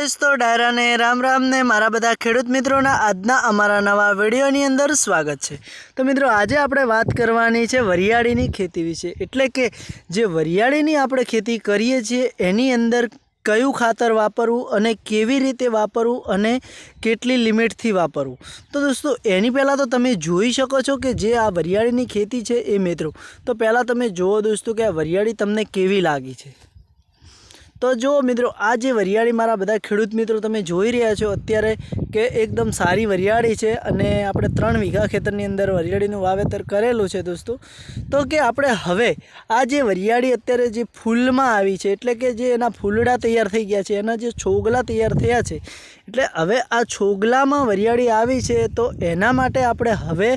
Guys તો ડાયરાને રામ રામ ને મારા બધા ખેડૂત મિત્રોના આજના અમારા નવા વિડીયોની અંદર સ્વાગત છે. તો મિત્રો, આજે આપણે વાત કરવાની છે વરિયાળીની ખેતી વિશે. એટલે કે જે વરિયાળીની આપણે ખેતી કરીએ છીએ, એની અંદર કયું ખાતર વાપરવું અને કેવી રીતે વાપરવું અને કેટલી લિમિટથી વાપરવું. તો દોસ્તો, એની પહેલાં તો તમે જોઈ શકો છો કે જે આ વરિયાળીની ખેતી છે એ મિત્રો. તો પહેલાં તમે જુઓ દોસ્તો કે આ વરિયાળી તમને કેવી લાગી છે. તો જો મિત્રો, આ જે વરિયાળી મારા બધા ખેડૂત મિત્રો તમે જોઈ રહ્યા છો, અત્યારે કે એકદમ સારી વરિયાળી છે અને આપણે ત્રણ વીઘા ખેતરની અંદર વરિયાળીનું વાવેતર કરેલું છે દોસ્તો. તો કે આપણે હવે આ જે વરિયાળી અત્યારે જે ફૂલમાં આવી છે, એટલે કે જે એના ફૂલડા તૈયાર થઈ ગયા છે, એના જે છોગલા તૈયાર થયા છે, એટલે હવે આ છોગલામાં વરિયાળી આવી છે, તો એના માટે આપણે હવે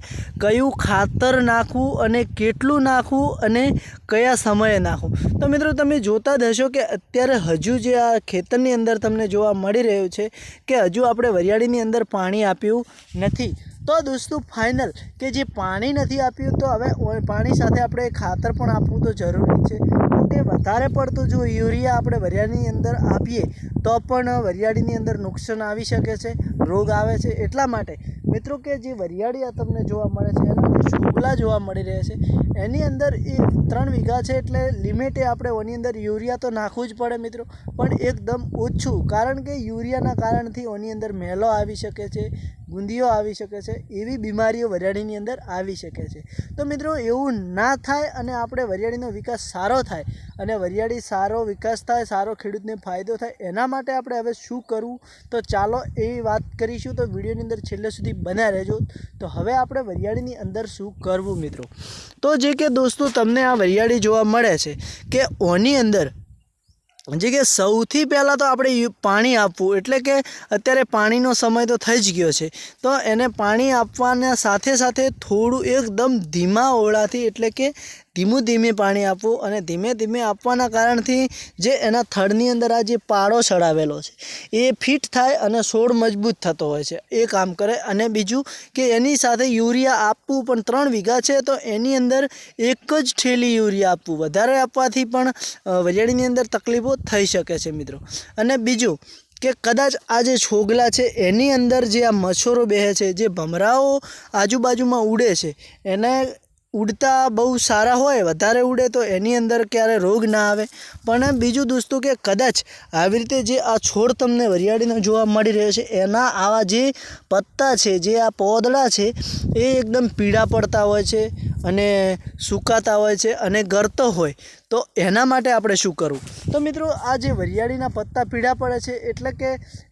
કયું ખાતર નાખવું અને કેટલું નાખવું અને કયા સમયે નાખું? તો મિત્રો તમે જોતા જ હશો કે અત્યારે હજુ જે આ ખેતરની અંદર તમને જોવા મળી રહ્યું છે કે હજુ આપણે વરિયાળીની અંદર પાણી આપ્યું નથી. તો દોસ્તો ફાઇનલ કે જે પાણી નથી આપ્યું તો હવે પાણી સાથે આપણે ખાતર પણ આપવું તો જરૂરી છે. તે વધારે પડતું જો યુરિયા આપણે વરિયાળીની અંદર આપીએ તો પણ વરિયાળીની અંદર નુકસાન આવી શકે છે, રોગ આવે છે એટલા માટે. મિત્રો કે જે વરિયાળી આ તમને જોવા મળે છે એના જે છોગલા જોવા મળી રહ્યા છે. એની અંદર એ ત્રણ વીઘા છે એટલે લિમિટે આપણે ઓની અંદર યુરિયા તો નાખવું જ પડે મિત્રો. પણ એકદમ ઓછું, કારણ કે યુરિયાના કારણથી ઓની અંદર મેલો આવી શકે છે, ગુંદીઓ આવી શકે છે, એવી બીમારીઓ વરિયાળીની અંદર આવી શકે છે. તો મિત્રો, એવું ના થાય અને આપણે વરિયાળીનો વિકાસ સારો થાય અને વરિયાળી સારો વિકાસ થાય, સારો ખેડૂતને ફાયદો થાય, એના માટે આપણે હવે શું કરવું? તો ચાલો એ વાત કરીશું. તો વિડીયોની અંદર છેલ્લે સુધી બન્યા રહેજો. તો હવે આપણે વરિયાળીની અંદર શું કરવું મિત્રો? તો જે કે દોસ્તો, તમને આ વરિયાળી જોવા મળે છે કે ઓની અંદર જે કે સૌથી પહેલાં તો આપણે પાણી આપવું, એટલે કે અત્યારે પાણીનો સમય તો થઈ જ ગયો છે. તો એને પાણી આપવાના સાથે સાથે થોડું એકદમ ધીમા ઓળાથી, એટલે કે ધીમું ધીમે પાણી આપવું અને ધીમે ધીમે આપવાના કારણથી જે એના થડની અંદર આ જે પાળો ચડાવેલો છે, એ ફિટ થાય અને છોડ મજબૂત થતો હોય છે. એ કામ કરે. અને બીજું કે એની સાથે યુરિયા આપવું પણ ત્રણ વીઘા છે, તો એની અંદર એક જ ઠેલી યુરિયા આપવું. વધારે આપવાથી પણ વરિયાળીની અંદર તકલીફો થઈ શકે છે મિત્રો. અને બીજું કે કદાચ આ જે છોગલા છે, એની અંદર જે આ મચ્છરો બેસે છે, જે ભમરાઓ આજુબાજુમાં ઉડે છે, એને ઉડતા બહુ સારા હોય, વધારે ઉડે તો એની અંદર ક્યારે રોગ ના આવે. પણ બીજું દોસ્તો કે કદાચ આવી રીતે જે આ છોડ તમને વરિયાળીનો જોવા મળી રહ્યો છે, એના આવા જે પત્તા છે, જે આ પોદડા છે, એ એકદમ પીળા પડતા હોય છે અને સુકાતા હોય છે અને ગરતો હોય. તો એના માટે આપણે શું કરવું તો મિત્રો, આ જે વરિયાળીના પત્તા પીળા પડે છે, એટલે કે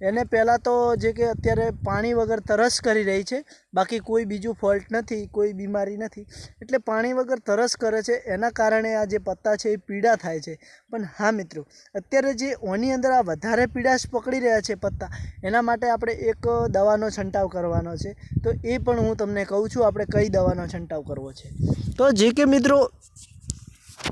એને પહેલાં તો જે કે અત્યારે પાણી વગર તરસ કરી રહી છે, બાકી કોઈ બીજું ફોલ્ટ નથી, કોઈ બીમારી નથી. એટલે પાણી વગર તરસ કરે છે, એના કારણે આ જે પત્તા છે એ પીડા થાય છે. પણ હા મિત્રો, અત્યારે જે ઓની અંદર આ વધારે પીડાશ પકડી રહ્યા છે પત્તા, એના માટે આપણે એક દવાનો છંટાવ કરવાનો છે. તો એ પણ હું તમને કહું છું, આપણે કઈ દવાનો છંટાવ કરવો છે? તો જે કે મિત્રો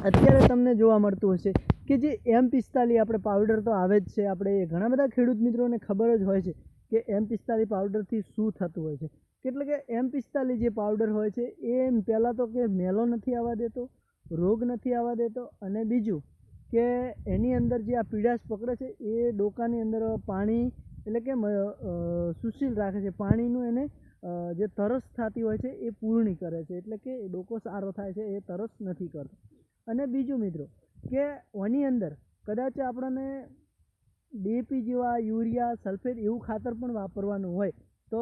અત્યારે તમને જોવા મળતું હશે કે જે એમ પિસ્તાલીસ આપણે પાવડર તો આવે જ છે. આપણે ઘણા બધા ખેડૂત મિત્રોને ખબર જ હોય છે કે એમ પિસ્તાલીસ પાવડરથી શું થતું હોય છે. એટલે કે એમ પિસ્તાલીસ જે પાવડર હોય છે, એ પહેલાં તો કે મેલો નથી આવવા દેતો, રોગ નથી આવવા દેતો અને બીજું કે એની અંદર જે આ પીડાશ પકડે છે, એ ડોકાની અંદર પાણી એટલે કે સુશીલ રાખે છે. પાણીનું એને જે તરસ થતી હોય છે, એ પૂર્ણ કરે છે. એટલે કે ડોકો સારો થાય છે, એ તરસ નથી કરતો. અને બીજું મિત્રો, કે ઓની અંદર કદાચ આપણને ડીએપી જેવા યુરિયા, સલ્ફેટ એવું ખાતર પણ વાપરવાનું હોય, તો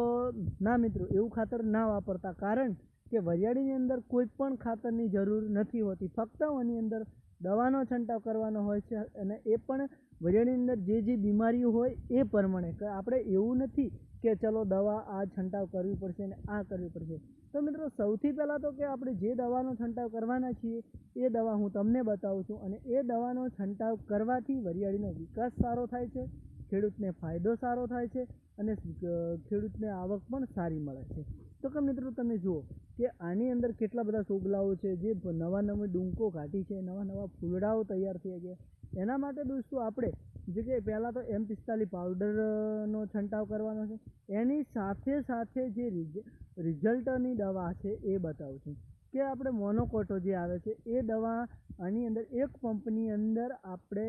ના મિત્રો, એવું ખાતર ના વાપરતા. કારણ કે વરિયાળીની અંદર કોઈ પણ ખાતરની જરૂર નથી હોતી. ફક્ત ઓની અંદર દવાનો છંટાવ કરવાનો હોય છે અને એ પણ વરિયાળીની અંદર જે જે બીમારીઓ હોય એ પ્રમાણે આપણે એવું નથી કે ચલો દવા આ છંટાવ કરવી પડશે ને આ કરવી પડશે. તો મિત્રો સૌથી પહેલાં તો કે આપણે જે દવાનો છંટાવ કરવાના છીએ એ દવા હું તમને બતાવું છું અને એ દવાનો છંટાવ કરવાથી વરિયાળીનો વિકાસ સારો થાય છે, ખેડૂતને ફાયદો સારો થાય છે અને ખેડૂતને આવક પણ સારી મળે છે. તો કે મિત્રો તમે જુઓ કે આની અંદર કેટલા બધા સોગલાઓ છે, જે નવા નવા ડુંકો ઘાટી છે, નવા નવા ફૂલડાઓ તૈયાર થઈ ગયા એના માટે દોસ્તો આપણે જે કે પહેલાં તો એમ પિસ્તાલીસ પાવડરનો છંટાવ કરવાનો છે. એની સાથે સાથે જે રિઝ, રિઝલ્ટની દવા છે એ બતાવું છું. કે આપણે મોનોકોટો જે આવે છે, એ દવા આની અંદર, એક પંપની અંદર આપણે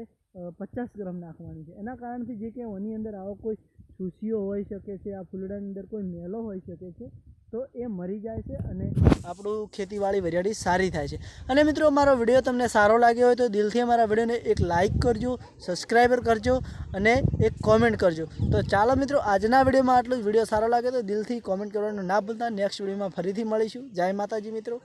પચાસ ગ્રામ નાખવાની છે. એના કારણથી જે કે એની અંદર આવો કોઈ સુસીઓ હોઈ શકે છે, આ ફૂલડાની અંદર કોઈ મેલો હોઈ શકે છે, તો એ મરી જાય છે અને આપણું ખેતીવાડી વરિયાળી સારી થાય છે. અને મિત્રો, મારો વીડિયો તમને સારો લાગ્યો હોય તો દિલથી અમારા વિડીયોને એક લાઇક કરજો સબસ્ક્રાઈબર કરજો અને એક કોમેન્ટ કરજો. તો ચાલો મિત્રો, આજના વિડીયોમાં આટલું જ. વીડિયો સારો લાગે તો દિલથી કોમેન્ટ કરવાનું ના ભૂલતા. નેક્સ્ટ વિડીયોમાં ફરીથી મળીશું. જય માતાજી મિત્રો.